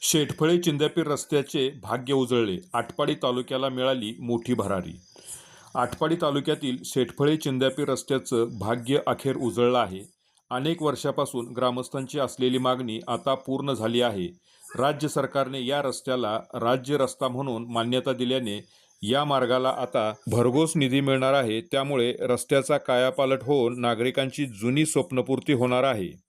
शेटफळे चिंदापीर रस्त्याचे भाग्य उजळले. आटपाडी तालुक्याला मिळाली मोठी भरारी. आटपाडी तालुक्यातील शेटफळे चिंदापीर रस्त्याचं भाग्य अखेर उजळलं आहे. अनेक वर्षापासून ग्रामस्थांची असलेली मागणी आता पूर्ण झाली आहे. राज्य सरकारने या रस्त्याला राज्य रस्ता म्हणून मान्यता दिल्याने या मार्गाला आता भरघोस निधी मिळणार आहे. त्यामुळे रस्त्याचा कायापालट होऊन नागरिकांची जुनी स्वप्नपूर्ती होणार आहे.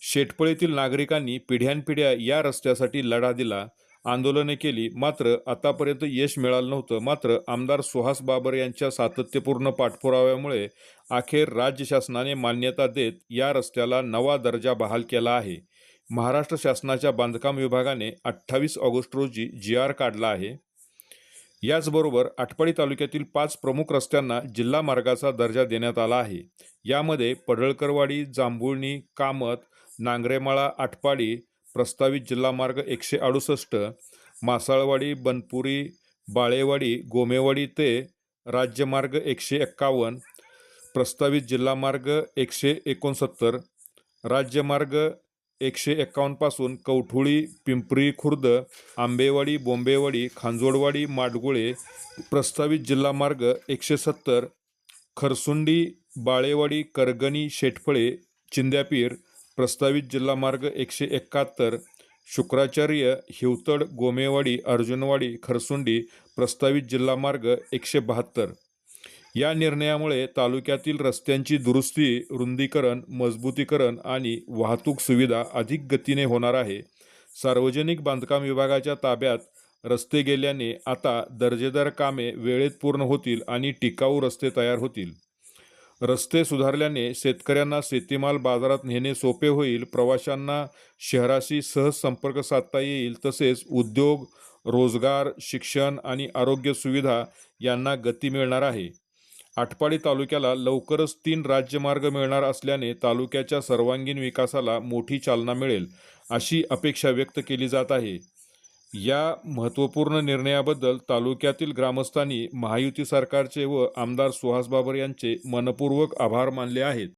शेटपळीतील नागरिकांनी पिढ्यानपिढ्या या रस्त्यासाठी लढा दिला आंदोलने केली. मात्र आतापर्यंत यश मिळालं नव्हतं. मात्र आमदार सुहास बाबर यांच्या सातत्यपूर्ण पाठपुराव्यामुळे अखेर राज्य शासनाने मान्यता देत या रस्त्याला नवा दर्जा बहाल केला आहे. महाराष्ट्र शासनाच्या बांधकाम विभागाने अठ्ठावीस ऑगस्ट रोजी जी आर काढला आहे. याचबरोबर आटपाडी तालुक्यातील पाच प्रमुख रस्त्यांना जिल्हा मार्गाचा दर्जा देण्यात आला आहे. यामध्ये पडळकरवाडी जांभुळणी कामत नांगरेमाळा आटपाडी प्रस्तावित जिल्हा मार्ग एकशे अडुसष्ट मासाळवाडी बनपुरी बाळेवाडी गोमेवाडी ते राज्यमार्ग एकशे एक्कावन्न प्रस्तावित जिल्हा मार्ग एकशे एकोणसत्तर राज्यमार्ग एकशे एक्कावन्नपासून कवठुळी पिंपरी खुर्द आंबेवाडी बोंबेवाडी खांजोडवाडी माडगुळे प्रस्तावित जिल्हा मार्ग एकशे सत्तर खरसुंडी बाळेवाडी करगणी शेटफळे चिंद्यापीर प्रस्तावित जिल्हा मार्ग एकशे एकाहत्तर शुक्राचार्य हिवतड गोमेवाडी अर्जुनवाडी खरसुंडी प्रस्तावित जिल्हा मार्ग एकशे बहात्तर. या निर्णयामुळे तालुक्यातील रस्त्यांची दुरुस्ती रुंदीकरण मजबूतीकरण आणि वाहतूक सुविधा अधिक गतीने होणार आहे. सार्वजनिक बांधकाम विभागाच्या ताब्यात रस्ते गेल्याने आता दर्जेदार कामे वेळेत पूर्ण होतील आणि टिकाऊ रस्ते तयार होतील. रस्ते सुधारल्याने शेतकऱ्यांना शेतीमाल बाजारात नेणे सोपे होईल प्रवाशांना शहराशी सहज संपर्क साधता येईल तसेच उद्योग रोजगार शिक्षण आणि आरोग्य सुविधा यांना गती मिळणार आहे. आटपाडी तालुक्याला लवकरच तीन राज्यमार्ग मिळणार असल्याने तालुक्याच्या सर्वांगीण विकासाला मोठी चालना मिळेल अशी अपेक्षा व्यक्त केली जात आहे. या महत्त्वपूर्ण निर्णयाबद्दल तालुक्यातील ग्रामस्थांनी महायुती सरकारचे व आमदार सुहास बाबर यांचे मनपूर्वक आभार मानले आहेत.